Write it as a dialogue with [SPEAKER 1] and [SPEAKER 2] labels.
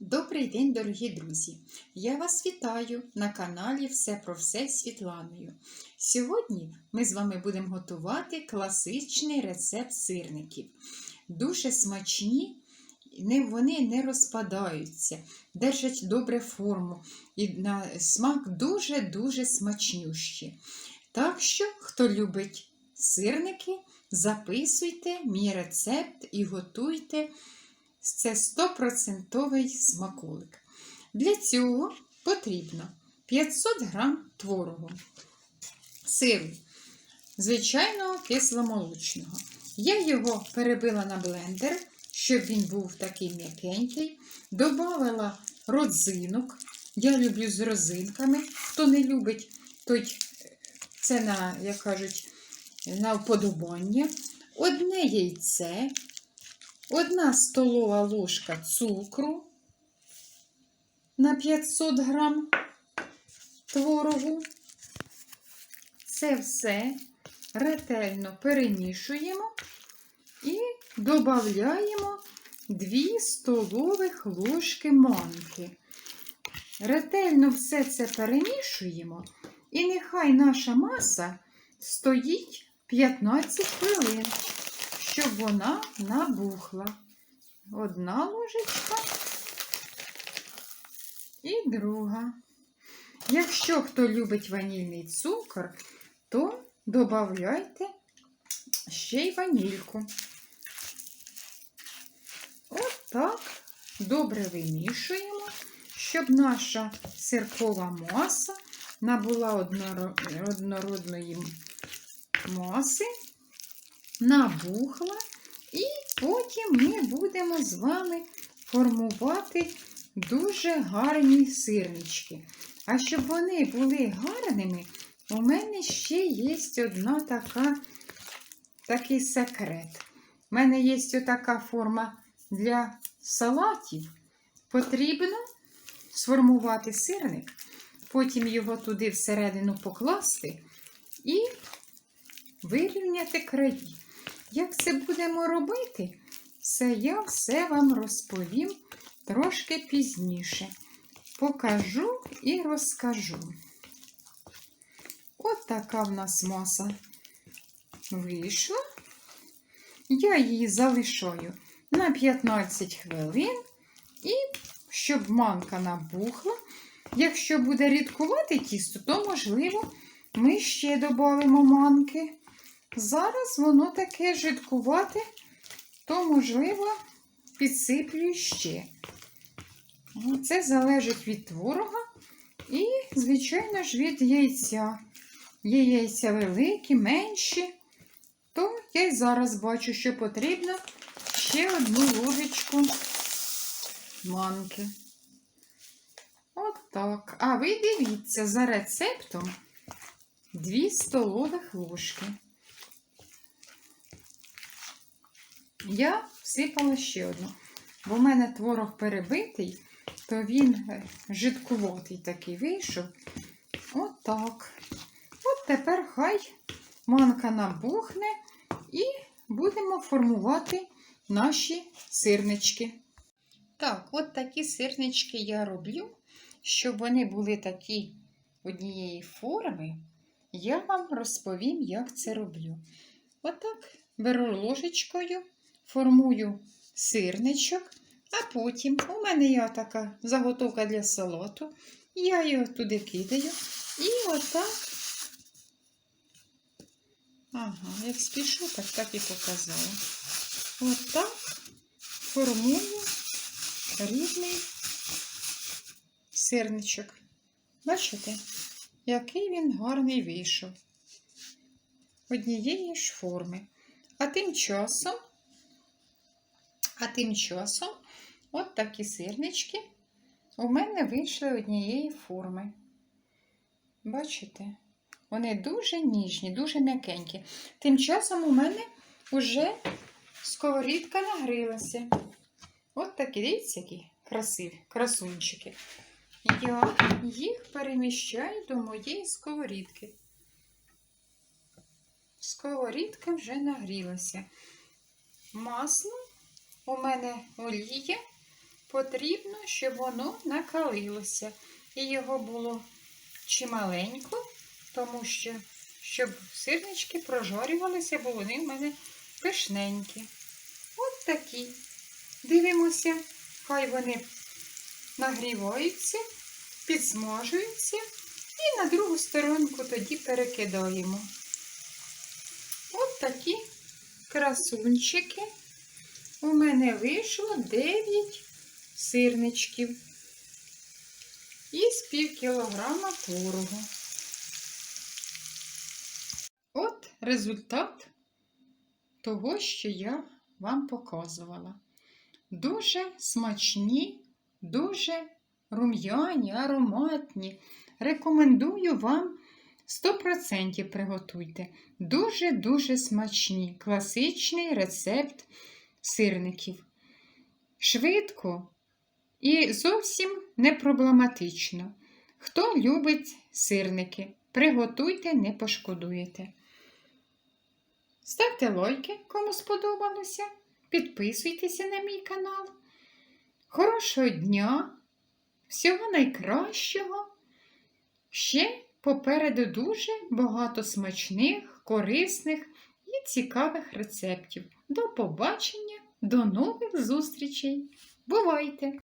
[SPEAKER 1] Добрий день, дорогі друзі! Я вас вітаю на каналі Все про все з Світланою. Сьогодні ми з вами будемо готувати класичний рецепт сирників. Дуже смачні, вони не розпадаються, держать добре форму і на смак дуже-дуже смачнющі. Так що, хто любить сирники, записуйте мій рецепт і готуйте. Це 100% смаколик. Для цього потрібно 500 г творогу, сиру, звичайного кисломолочного. Я його перебила на блендер, щоб він був такий м'якенький. Добавила родзинок. Я люблю з розинками. Хто не любить, той це на, як кажуть, на вподобання. Одне яйце. Одна столова ложка цукру на 500 грам творогу. Це все ретельно перемішуємо і додаємо 2 столових ложки манки. Ретельно все це перемішуємо, і нехай наша маса стоїть 15 хвилин щоб вона набухла. Одна ложечка і друга. Якщо хто любить ванільний цукор, то додавайте ще й ванільку. От так добре вимішуємо, щоб наша сиркова маса набула однородної маси набухла, і потім ми будемо з вами формувати дуже гарні сирнички. А щоб вони були гарними, у мене ще є одна така, такий секрет. У мене є отака форма для салатів. Потрібно сформувати сирник, потім його туди всередину покласти і вирівняти краї. Як це будемо робити, це я все вам розповім трошки пізніше. Покажу і розкажу. От така в нас маса вийшла. Я її залишаю на 15 хвилин, і щоб манка набухла. Якщо буде рідкувати тісто, то, можливо, ми ще додамо манки. Зараз воно таке жидкувате, то, можливо, підсиплю ще. Ну, Це залежить від творога і, звичайно ж, від яйця. Є яйця великі, менші, то я й зараз бачу, що потрібно ще одну ложечку манки. От так. А ви дивіться за рецептом 2 столових ложки. Я всипала ще одну. Бо в мене творог перебитий, то він е, жидкуватий такий вийшов. Отак. От тепер хай манка набухне і будемо формувати наші сирнички. Так, от такі сирнички я роблю, щоб вони були такі однієї форми. Я вам розповім, як це роблю. Отак беру ложечкою формую сирничок, а потім у мене є така заготовка для салату. Я його туди кидаю. І отак, ага, як спішу, так так і показала. Отак формую рідний сирничок. Бачите, який він гарний вийшов. Однієї ж форми. А тим часом а тим часом от такі сирнички у мене вийшли однієї форми. Бачите? Вони дуже ніжні, дуже м'якенькі. Тим часом у мене вже сковорідка нагрілася. От такі, дивіться, які красиві красунчики. Я їх переміщаю до моєї сковорідки. Сковорідка вже нагрілася. Масло у мене олія потрібно, щоб воно накалилося. І його було чималенько, тому що, щоб сирнички прожарювалися, бо вони в мене пишненькі. От такі. Дивимося, хай вони нагріваються, підсмажуються і на другу сторонку тоді перекидаємо. От такі красунчики. У мене вийшло 9 сирничків із пів кілограма творогу. От результат того, що я вам показувала. Дуже смачні, дуже рум'яні, ароматні. Рекомендую вам 100% приготуйте. Дуже-дуже смачні. Класичний рецепт сирників. Швидко і зовсім не проблематично. Хто любить сирники, приготуйте, не пошкодуєте. Ставте лайки, кому сподобалося. Підписуйтеся на мій канал. Хорошого дня, всього найкращого. Ще попереду дуже багато смачних, корисних і цікавих рецептів. До побачення, до нових зустрічей! Бувайте!